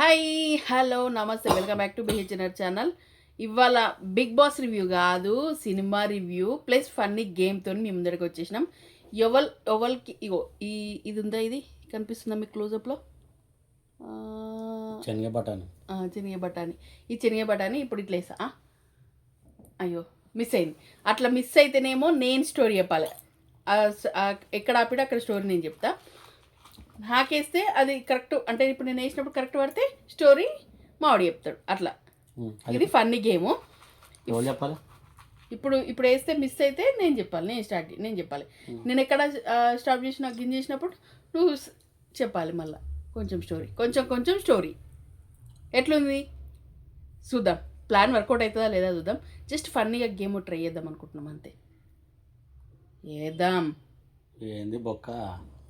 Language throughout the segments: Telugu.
Hi hello namaste. Welcome back to BHNR channel ఇవాళ బిగ్ బాస్ రివ్యూ కాదు సినిమా రివ్యూ ప్లస్ ఫన్నీ గేమ్తో మీ ముందరికి వచ్చేసినాం. ఎవల్ ఎవల్కి ఇగో ఈ ఇది ఉందా ఇది? కనిపిస్తుందా మీకు క్లోజప్లో శనగ బటాని శనగ బఠానీ. ఈ శనగ బఠానీ ఇప్పుడు ఇట్లా వేసా? అయ్యో మిస్ అయింది. అట్లా మిస్ అయితేనేమో నేను స్టోరీ చెప్పాలి. ఎక్కడ ఆపిడ అక్కడ స్టోరీ నేను చెప్తా. నాకేస్తే అది కరెక్ట్ అంటే ఇప్పుడు నేను వేసినప్పుడు కరెక్ట్ పడితే స్టోరీ మావాడు చెప్తాడు అట్లా. ఇది ఫన్నీ గేము. చెప్పాలి? ఇప్పుడు ఇప్పుడు వేస్తే మిస్ అయితే నేను చెప్పాలి నేను స్టార్ట్ నేను చెప్పాలి. నేను ఎక్కడ స్టాప్ చేసిన గిన్ చేసినప్పుడు నువ్వు చెప్పాలి మళ్ళీ. కొంచెం స్టోరీ కొంచెం కొంచెం స్టోరీ ఎట్లుంది? చూద్దాం. ప్లాన్ వర్కౌట్ అవుతుందా లేదా చూద్దాం. జస్ట్ ఫన్నీగా గేమ్ ట్రై చేద్దాం అనుకుంటున్నాం అంతే. వేద్దాం ఏంది బొక్క?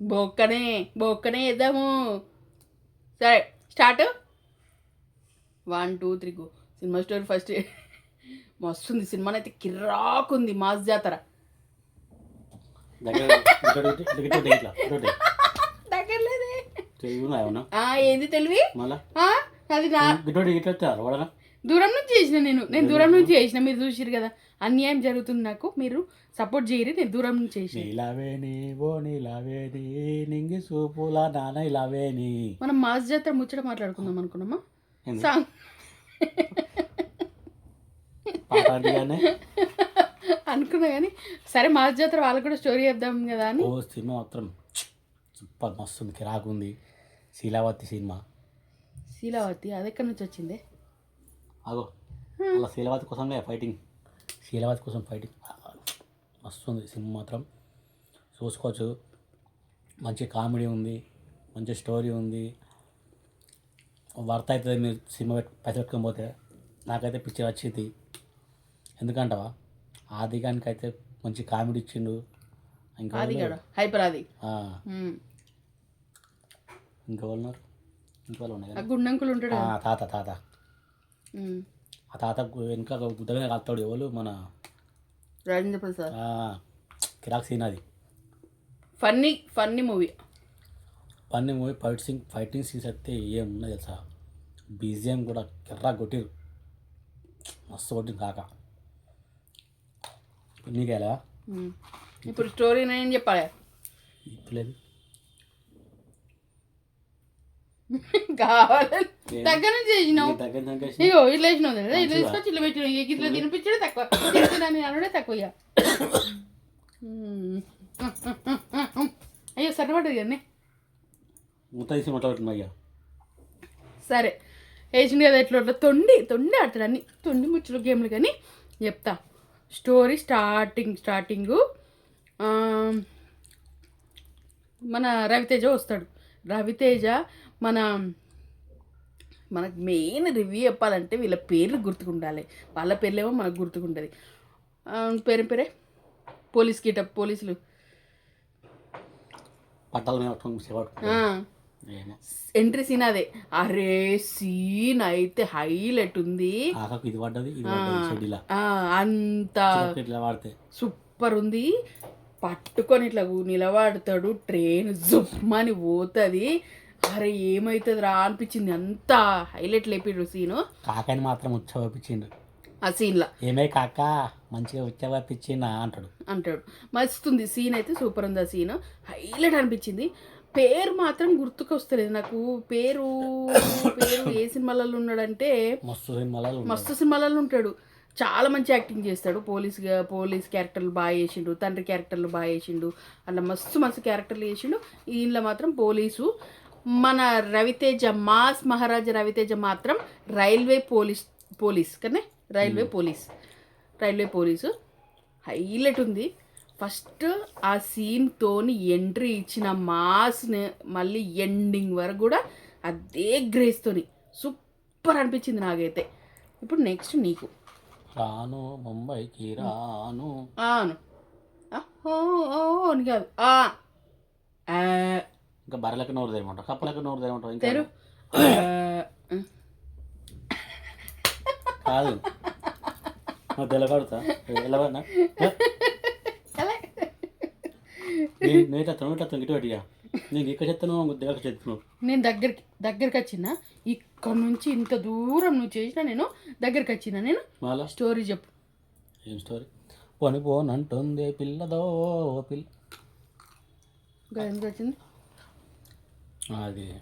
బొక్కనే బొక్కనే వేద్దాము సరే start one two three go cinema story first మస్తుంది సినిమా అయితే కిర్రాకుంది మాస్ జాతర ఏంది తెలివి అది దూరం నుంచి చేసిన నేను. నేను దూరం నుంచి చేసిన. మీరు చూసిరు కదా. అన్యాయం జరుగుతుంది నాకు. మీరు సపోర్ట్ చేయరు. నేను దూరం నుంచి చేసిన. నీలావేని ఓ నీలావేని నింగి సూపుల నాన్న ఇలావేని. మనం మాస్ జాతర ముచ్చట మాట్లాడుకుందాం అనుకున్నామా? సాంగ్. అనుకున్నా కానీ సరే మాస్ జాతర వాళ్ళకి కూడా స్టోరీ చెప్దాం కదా అని. ఓ సినిమా మాత్రం సూపర్ మస్తు ఉంది. కిరాకు ఉంది శీలావతి సినిమా. శీలావతి అది ఎక్కడి నుంచి వచ్చింది? అగో అలా శీలవతి కోసంగా ఫైటింగ్. శీలవతి కోసం ఫైటింగ్. మస్తు ఉంది సినిమా మాత్రం. చూసుకోవచ్చు. మంచి కామెడీ ఉంది. మంచి స్టోరీ ఉంది. వర్త అవుతుంది మీరు సినిమా పైసలు పెట్టుకొని పోతే. నాకైతే పిచ్చి వచ్చింది. ఎందుకంటావా? ఆదిగానికి అయితే మంచి కామెడీ ఇచ్చిండు. ఇంకా హైపర్. ఇంకా వాళ్ళు ఉన్నారు? వాళ్ళు ఉన్నాయి. తాత తాత. ఆ తాత వెనుక గుద్దగానే కలుతాడు ఎవరు? మన రాజేంద్ర ప్రసాద్. కిరాక్ సీన్ అది. Funny funny movie. Funny movie fighting fighting scenes అయితే ఏమున్నాయి తెలుసా? బీజిఎం కూడా కిర్రా కొట్టిరు. మస్తు కొట్టింది కాక. నీకేలా ఇప్పుడు స్టోరీ నేను చెప్పాలి? ఇప్పలేదు కావాలని దగ్గర నుంచి చేసినావు. ఇగో ఇట్లా వేసినావు కదా ఇట్లా తీసుకొచ్చి ఇట్లా పెట్టినావు. ఇక ఇట్లా తినిపించడం తక్కువ. తినిపించడాన్ని అనడే తక్కువ ఇక. అయ్యో సరిపడదు కానీ ముత్త తీసి ముట్ట పెట్టిన అయ్యా సరే. వేసింది కదా ఎట్లా అట్లా? తొండి తొండి ఆడతాడు అన్ని. తొండి ముచ్చులు గేమ్లు కానీ చెప్తా. స్టోరీ స్టార్టింగ్ స్టార్టింగు మన రవితేజ వస్తాడు. రవితేజ మన మనకు మెయిన్ రివ్యూ చెప్పాలంటే వీళ్ళ పేర్లు గుర్తుకుండాలి. వాళ్ళ పేర్లేమో మనకు గుర్తుకుంటుంది పేరు పేరే? పోలీస్ గిటప్ పోలీసులు. ఎంట్రీ సీన్ అదే. అరే సీన్ అయితే హైలైట్ ఉంది. ఇది పడ్డది అంత సూపర్ ఉంది. పట్టుకొని ఇట్లా నిలబడతాడు ట్రైన్ జుమ్మని పోతుంది. అరే ఏమవుతుంది రా అనిపించింది. అంత హైలైట్ లేపిడు సీను. కాకని మాత్రం ఉచ్చవపించిండు ఆ సీన్లో. ఏమే కాక మంచిగా ఉచ్చవపించిందా అంటాడు. అంటాడు. మస్తుంది. సీన్ అయితే సూపర్ ఉంది ఆ సీన్? హైలైట్ అనిపించింది. పేరు మాత్రం గుర్తుకొస్తలేదు నాకు. పేరు పేరు ఏ సినిమాలలో ఉన్నాడంటే మస్తు సినిమాలలో ఉన్నాడు. మస్తు సినిమాలలో ఉంటాడు. చాలా మంచి యాక్టింగ్ చేస్తాడు. పోలీస్ పోలీస్ క్యారెక్టర్లు బాగా చేసిండు. తండ్రి క్యారెక్టర్లు బాగా చేసిండు. అలా మస్తు మస్తు క్యారెక్టర్లు చేసిండు. ఈయనలో మాత్రం పోలీసు. మన రవితేజ మాస్ మహారాజా రవితేజ మాత్రం రైల్వే పోలీస్ పోలీస్ కనే? Railway police. Railway police. Highlight ఉంది. ఫస్ట్ ఆ సీన్తోని ఎంట్రీ ఇచ్చిన మాస్ని మళ్ళీ ఎండింగ్ వరకు కూడా అదే గ్రేస్తోని సూపర్ అనిపించింది నాకైతే. ఇప్పుడు నెక్స్ట్ నీకు. రాను ముంబైకి రాను. ఆను ఓ అని కాదు. ఇంకా బర్రెలకు నోరు తెరమంటావు కప్పలకు నోరు తెరమంటావు ఇంకా తెరు. కాదు. నువ్వు తెల్లగడుతా వెళ్ళవన్నా ఎలా? నేట తొమ్మిట తొంగిటి పెట్టిగా నీకు ఇక్కడ చెప్తాను దగ్గర చెప్తున్నావు? నేను దగ్గరికి దగ్గరికి వచ్చిన ఇక్కడ నుంచి ఇంత దూరం నువ్వు చేసినా నేను దగ్గరికి వచ్చిన నేను మళ్ళా? స్టోరీ చెప్పు. ఏం స్టోరీ? పోని పోనంటుంది పిల్లదో పిల్ల ఇంకా ఎందుకు వచ్చింది? అది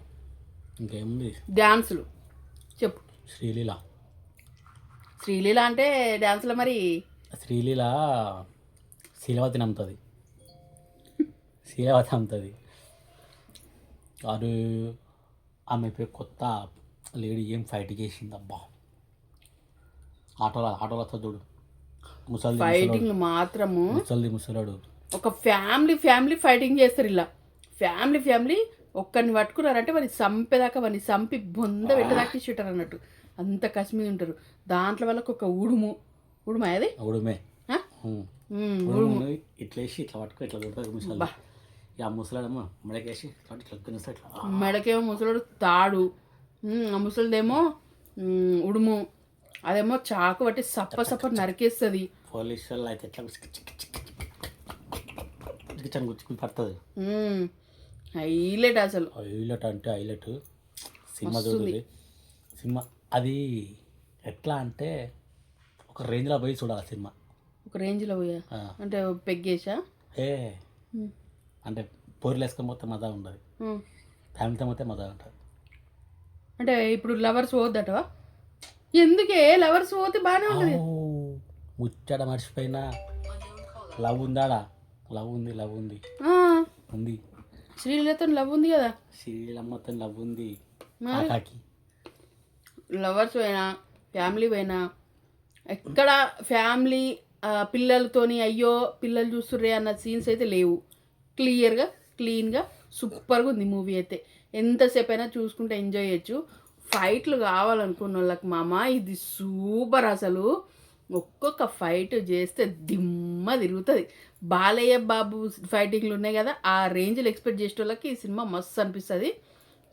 ఇంకేముంది డ్యాన్సులు. చెప్పు. శ్రీలీల. శ్రీలీల అంటే డ్యాన్సులో మరి? శ్రీలీల శీలవతిని అమ్ముతుంది శీలవతి అమ్ముతుంది వారు ఆమె పేరు కొత్త లేడీ ఏం ఫైట్ చేసింది అబ్బా ఆటోలో ఆటోలో చూడు. ముసలోడు. ఫైటింగ్ మాత్రము ముసలిది ముసలాడు. ఒక ఫ్యామిలీ ఫ్యామిలీ ఫైటింగ్ చేస్తారు ఇలా. ఫ్యామిలీ ఫ్యామిలీ ఒక్కరిని పట్టుకున్నారంటే వారిని చంపేదాకా వారిని చంపి బొంద పెట్టేదాకా ఇచ్చుంటారు అన్నట్టు అంత కసి మీద ఉంటారు దాంట్లో వాళ్ళకి ఒక ఉడుము ఉడుమా అది ఉడుమే ఉడుమును ఇట్లా వేసి ఇట్లా పట్టుకో ఇట్లా కొడతారు ఆ మెడకేసి ఇట్లా మెడకేమో ముసలోడు తాడు ఆ ముసలిదేమో ఉడుము అదేమో చాకు పట్టి సప్ప సప్ప నరికేస్తుంది పోలీసు వాళ్ళు అయితే ఎట్లా పడుతుంది హైలైట్ అసలు. హైలైట్ అంటే హైలైట్. సినిమా చూడాలి సినిమా అది ఎట్లా అంటే ఒక రేంజ్లో పోయి చూడాలి సినిమా. ఒక రేంజ్లో పోయా? అంటే పెగ్గేసా? ఏ. అంటే పోర్లు వేసుకొని పోతే మజా ఉండదు. ఫ్యామిలీతో పోతే మజా ఉంటుంది. అంటే ఇప్పుడు లవర్స్ పోద్దటవా ఎందుకే? లవర్స్ పోతే బాగానే ఉంటుంది. ముచ్చట మర్చిపోయినా. లవ్ ఉందాడా? లవ్ ఉంది లవ్ ఉంది. ఉంది. శ్రీలీలతో లవ్ ఉంది కదా శ్రీలమ్మతో లవ్ ఉంది లవర్స్ పోయినా ఫ్యామిలీ పోయినా ఎక్కడ ఫ్యామిలీ పిల్లలతోని అయ్యో పిల్లలు చూస్తుర్రే అన్న సీన్స్ అయితే లేవు. క్లియర్గా క్లీన్గా సూపర్గా ఉంది మూవీ అయితే. ఎంతసేపు అయినా చూసుకుంటే ఎంజాయ్ చేయొచ్చు. ఫైట్లు కావాలనుకున్న వాళ్ళకి మామ ఇది సూపర్ అసలు. ఒక్కొక్క ఫైట్ చేస్తే దిమ్మ తిరుగుతుంది. బాలయ్య బాబు ఫైటింగ్లు ఉన్నాయి కదా ఆ రేంజ్లో ఎక్స్పెక్ట్ చేసే వాళ్ళకి ఈ సినిమా మస్తు అనిపిస్తుంది.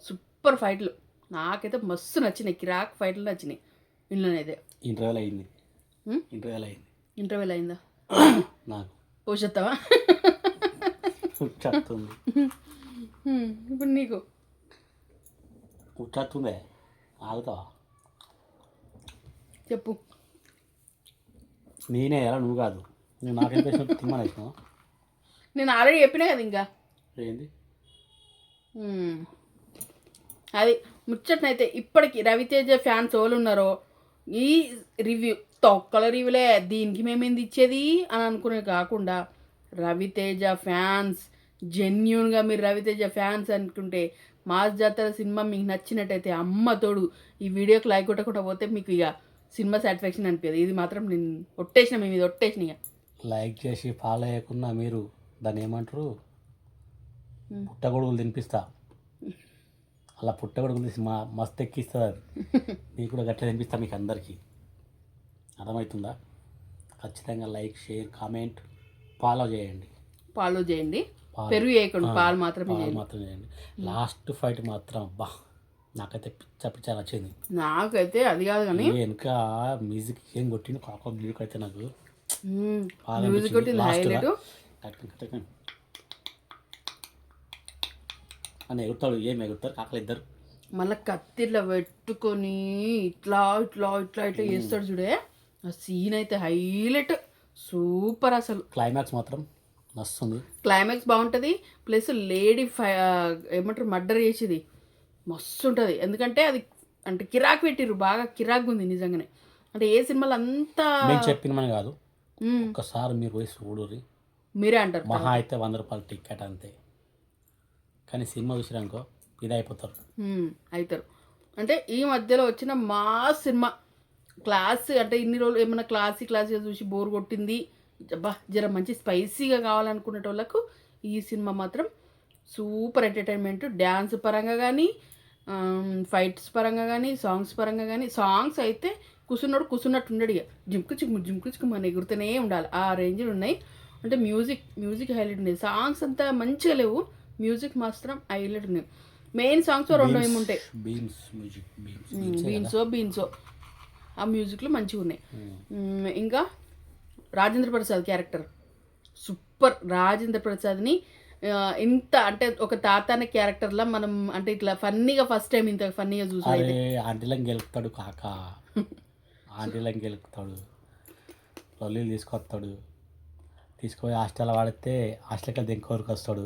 సూపర్ ఫైట్లు నాకైతే మస్తు నచ్చినాయి. కిరాక్ ఫైట్లు నచ్చినాయి. ఇంట్లోనైతే ఇంటర్వ్యూలు అయింది. ఉం? ఇంటర్వ్యూలు అయింది. ఇంటర్వెల్ అయిందా? నాకు. పోషెత్తావా? ఇప్పుడు నీకు. చెప్పు. నేనే ఎలా నువ్వు కాదు. నేను నాకేం తిమ్మని వేసినావు? నేను ఆల్రెడీ చెప్పినా కదా ఇంకా. ఏంది? మ్మ్. అది ముచ్చటనైతే ఇప్పటికి రవితేజ ఫ్యాన్స్ ఎవరు ఉన్నారో ఈ రివ్యూ తొక్కల రివ్యూలే దీనికి మేమేంది ఇచ్చేది అని అనుకునే కాకుండా రవితేజ ఫ్యాన్స్ జెన్యున్గా మీరు రవితేజ ఫ్యాన్స్ అనుకుంటే మాస్ జాతర సినిమా మీకు నచ్చినట్టయితే అమ్మ తోడు ఈ వీడియోకి లైక్ కొట్టకుండా పోతే మీకు ఇక సినిమా సాటిస్ఫాక్షన్ అనిపించదు ఇది మాత్రం నేను ఒట్టేసిన మేము ఇది ఒట్టేసిన ఇక. లైక్ చేసి ఫాలో అయ్యకున్నా మీరు దాన్ని ఏమంటారు. పుట్టగొడుగులు తినిపిస్తా. అలా పుట్టగొడుగులు తీసి మా మస్తు ఎక్కిస్తుంది అది. మీకు కూడా గట్టిగా తినిపిస్తా మీకు అందరికీ. అర్థమవుతుందా? ఖచ్చితంగా లైక్ షేర్ కామెంట్ ఫాలో చేయండి. ఫాలో చేయండి. పెరుగు వేయకండి ఆ, పాలు మాత్రమే పాలు మాత్రం చేయండి. లాస్ట్ ఫైట్ మాత్రం అబ్బా. నాకైతే పిచ్చ పిచ్చ నచ్చింది నాకైతే అది కాదు కానీ వెనుక మ్యూజిక్ ఏం కొట్టింది కాక మ్యూజిక్ అయితే నాకు మ్యూజిక్. కొట్టింది హైలైట్. అని ఎగురుతాడు ఏం ఎగురుతారు కాకలు ఇద్దరు. మళ్ళీ కత్తిట్లా పెట్టుకొని ఇట్లా ఇట్లా ఇట్లా ఇట్లా చేస్తాడు చూడే. ఆ సీన్ అయితే హైలైట్. సూపర్ అసలు. క్లైమాక్స్ మాత్రం నస్తుంది క్లైమాక్స్ బాగుంటుంది. ప్లస్ లేడీ ఫై ఏమంటారు? మర్డర్ చేసేది. మస్తు ఉంటుంది ఎందుకంటే అది అంటే కిరాక్ పెట్టిర్రు బాగా కిరాక్ ఉంది నిజంగానే. అంటే ఏ సినిమాలు అంతా నేను చెప్పిన మన కాదు. మ్మ్. ఒక్కసారి మీరు పోయి చూడురి మీరే అంటారు మహా అయితే వంద రూపాయల టికెట్ అంతే. కానీ సినిమా చూసినాకో ఇది అయిపోతారు. అవుతారు అంటే ఈ మధ్యలో వచ్చిన మా సినిమా. క్లాస్ అంటే ఇన్ని రోజులు ఏమైనా క్లాసీ క్లాసీగా చూసి బోర్ కొట్టింది. అబ్బా జర మంచి స్పైసీగా కావాలనుకునే వాళ్ళకు ఈ సినిమా మాత్రం సూపర్ ఎంటర్టైన్మెంట్. డ్యాన్స్ పరంగా కానీ ఫైట్స్ పరంగా కానీ సాంగ్స్ పరంగా కానీ సాంగ్స్ అయితే కూర్చున్నాడు కూర్చున్నట్టు ఉండడు ఇక జింకు చిక్కు జింకు చిక్కు మన ఎగురుతూనే ఉండాలి. ఆ రేంజ్లు ఉన్నాయి. అంటే మ్యూజిక్ మ్యూజిక్ హైలైట్ ఉన్నాయి సాంగ్స్ అంతా మంచిగా లేవు. మ్యూజిక్ మాత్రం హైలైట్ ఉన్నాయి మెయిన్ సాంగ్స్ రెండు ఏముంటాయి బీన్సో బీన్సో ఆ మ్యూజిక్లో మంచిగా ఉన్నాయి. ఇంకా రాజేంద్ర ప్రసాద్ క్యారెక్టర్. సూపర్. రాజేంద్ర ప్రసాద్ని ఇంత అంటే ఒక తాత అనే క్యారెక్టర్లో మనం అంటే ఇట్లా ఫన్నీగా ఫస్ట్ టైం ఇంత ఫన్నీగా చూసాం అరే ఆంటీలను గెలుపుతాడు కాక. ఆంటీలను గెలుపుతాడు. లొల్లీలు తీసుకొస్తాడు. తీసుకుపోయి హాస్టల్ వాడితే హాస్టల్కి ఇంకొకరికి వస్తాడు?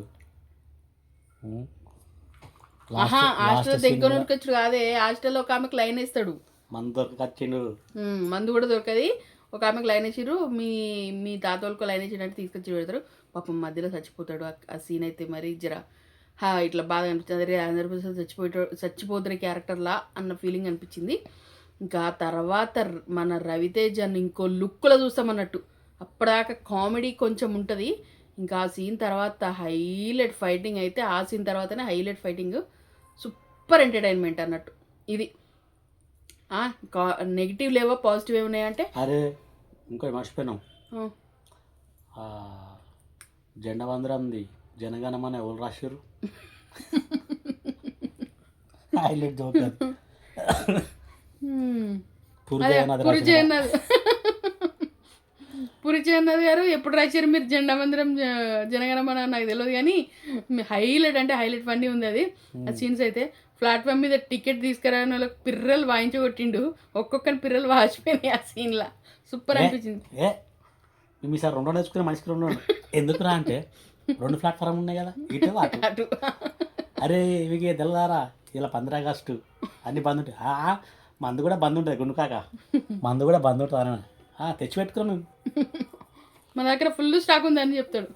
హాస్టల్ సీన్ దగ్గర వచ్చి కాదే హాస్టల్లో ఒక ఆమెకు లైన్ వేస్తాడు. మన దొరికి వచ్చిండు ఉమ్, మందు కూడా దొరకది. ఒక ఆమెకు లైన్ వేసిర్రు. మీ మీ తాత వాళ్ళకు లైన్ వేసినట్టు తీసుకొచ్చి పెడతారు. పాపం మధ్యలో చచ్చిపోతాడు. ఆ- సీన్ అయితే మరి జర హా ఇట్లా బాగా అనిపించింది. అరే అందరి పర్సెంట్ చచ్చిపోయే చచ్చిపోతున్న క్యారెక్టర్లా అన్న ఫీలింగ్ అనిపించింది. ఇంకా తర్వాత మన రవితేజ్ అని ఇంకో లుక్లో చూస్తామన్నట్టు అప్పటిదాకా కామెడీ కొంచెం ఉంటుంది. ఇంకా ఆ సీన్ తర్వాత హైలైట్ ఫైటింగ్ అయితే ఆ సీన్ తర్వాతనే హైలైట్ ఫైటింగ్ సూపర్ ఎంటర్టైన్మెంట్ అన్నట్టు. ఇది. నెగిటివ్ లేవో పాజిటివ్ ఏమున్నాయంటే? అరే ఇంకో మర్చిపోయినాం. జెండా వందరంది జనగణమన ఎవరు రాశారు హైలైట్ జోక్ అది. హ్మ్. పూరి అదే జగన్నాథ్ పురి రాశాడు. జగన్నాథ్ పురి జగన్నాథ్ గారు ఎప్పుడు రాశారు మీరు జెండా మందిరం జనగణమన నాకు తెలియదు కానీ హైలైట్ అంటే హైలైట్ ఫన్నీ ఉంది అది. ఆ సీన్స్ అయితే ప్లాట్ఫామ్ మీద టికెట్ తీసుకురాని వాళ్ళకి పిర్రలు వాయించగొట్టిండు. ఒక్కొక్కరి పిర్రలు వాచిపోయినాయి ఆ సీన్లో. సూపర్ అనిపించింది. ఏ మీ సార్ రెండు నేర్చుకునే మనిషికి రెండు ఎందుకురా అంటే రెండు ప్లాట్ఫారం ఉన్నాయి కదా ఇటు అటు. అరే ఇవి తెల్లదారా ఇలా పంద్ర ఆగస్టు అన్ని బంద్ ఉంటాయి. మందు కూడా బంద్ ఉంటుంది గుండు కాక. మందు కూడా బంద్ ఉంటుంది అని ఆ, తెచ్చి పెట్టుకున్నాను మన దగ్గర ఫుల్ స్టాక్ ఉంది అని చెప్తాడు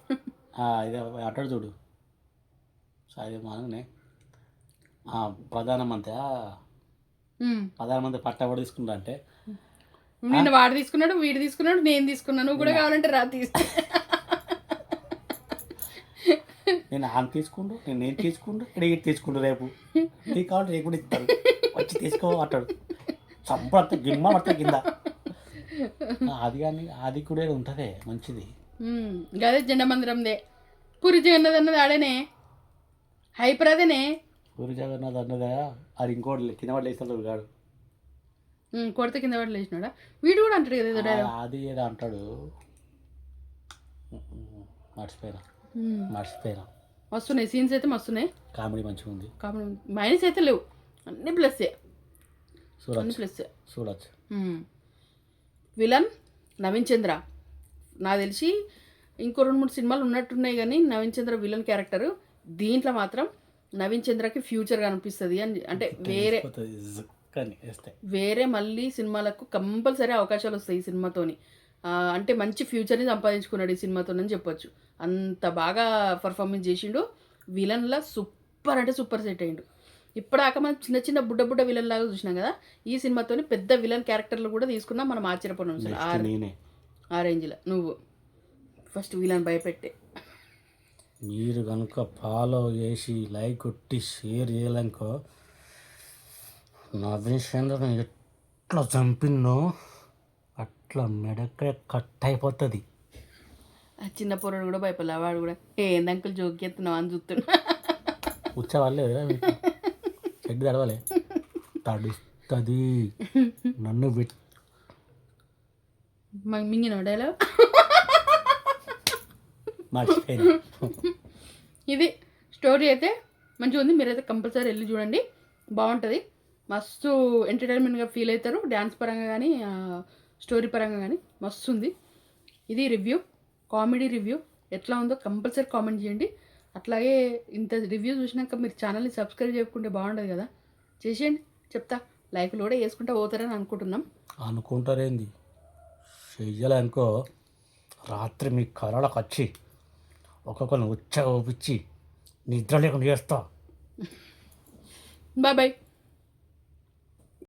ఇది అట్టాడు చూడు. సో అది మననే ప్రధానమంత్రి. ప్రధానమంత్రి పట్ట ఎవడు తీసుకుంటా అంటే నిన్న వాడు తీసుకున్నాడు వీడు తీసుకున్నాడు నేను తీసుకున్నాను నువ్వు కూడా కావాలంటే రా తీసుకో. నేను ఆమె తీసుకుంటూ నేను నేను తీసుకుంటూ ఇక్కడ ఇటు తీసుకుంటూ రేపు. నీకు కావాలి రేపు కూడా ఇస్తారు. వచ్చి తీసుకో అంటాడు. చంపడితే గిమ్మ పడితే కింద. అది కానీ అది కూడా ఉంటుంది మంచిది. గదే జెండా మందిరందే. పూరి జగన్నాథ్ అన్నది ఆడేనే. హైపర్ అదేనే. పూరి జగన్నాథ్ అన్నదా? అది ఇంకోటి కింద కాడు హ్మ్, కొడితే కింద పడి లేచినాడా? వీడు కూడా అంటాడు కదా ఏదో డైలాగ్ అది ఏదో అంటాడు. మర్చిపోయినా. మర్చిపోయినా. వస్తున్నాయి సీన్స్ అయితే మస్తున్నాయి. కామెడీ మంచిగా ఉంది. కాబట్టి మైనస్ అయితే లేవు. అన్ని ప్లస్ అన్ని చూడొచ్చు ప్లస్ చూడొచ్చు విలన్ నవీన్ చంద్ర. నాకు తెలిసి ఇంకో రెండు మూడు సినిమాలు ఉన్నట్టున్నాయి కానీ నవీన్ చంద్ర విలన్ క్యారెక్టర్ దీంట్లో మాత్రం నవీన్ చంద్రకి ఫ్యూచర్ కనిపిస్తుంది అని అంటే వేరే పోతుంది జుక్కని వేస్తే వేరే మళ్ళీ సినిమాలకు కంపల్సరీ అవకాశాలు వస్తాయి ఈ సినిమాతోని. అంటే మంచి ఫ్యూచర్ని సంపాదించుకున్నాడు ఈ సినిమాతోనని చెప్పొచ్చు. అంత బాగా పర్ఫార్మెన్స్ చేసిండు. విలన్లా సూపర్ అంటే సూపర్ సెట్ అయ్యిండు. ఇప్పటిదాకా మనం చిన్న చిన్న బుడ్డ బుడ్డ విలన్ లాగా చూసినాం కదా ఈ సినిమాతోని పెద్ద విలన్ క్యారెక్టర్లు కూడా తీసుకున్నా మనం ఆశ్చర్యపడినాం అసలు ఆ నెక్స్ట్ నేనే. ఆ రేంజ్లో నువ్వు. ఫస్ట్ విలన్ భయపెట్టే. మీరు కనుక ఫాలో చేసి లైక్ కొట్టి షేర్ చేయాలనుకో నవీన్ చంద్రని ఎట్లా చంపినో అట్లా మెడకే కట్ అయిపోతుంది. ఆ చిన్న పొరడు కూడా భయపడలే వాడు కూడా ఏంది అంకుల్ జోక్ ఎత్తున్నావు? అని చూస్తున్నా కూర్చోవాలే మీకు. చెడ్డు తడవలే. తడుస్తుంది. నన్ను విట్ మింగిన డైలాగ్ ఇది స్టోరీ అయితే మంచిగా ఉంది మీరైతే కంపల్సరీ వెళ్ళి చూడండి. బాగుంటుంది. మస్తు ఎంటర్టైన్మెంట్గా ఫీల్ అవుతారు. డ్యాన్స్ పరంగా కానీ స్టోరీ పరంగా కానీ మస్తు ఉంది ఇది రివ్యూ కామెడీ రివ్యూ ఎట్లా ఉందో కంపల్సరీ కామెంట్ చేయండి. అట్లాగే ఇంత రివ్యూ చూసినాక మీరు ఛానల్ని సబ్స్క్రైబ్ చేసుకుంటే బాగుంటుంది కదా. చేసేయండి. చెప్తా. లైక్లు కూడా వేసుకుంటా పోతారని అనుకుంటున్నాం. అనుకుంటారేంది? చెయ్యాలనుకో రాత్రి మీ కళలకు వచ్చి ఒక్కొక్కరిని ఉచ్చ ఊపించి నిద్ర లేకుండా చేస్తా. Bye bye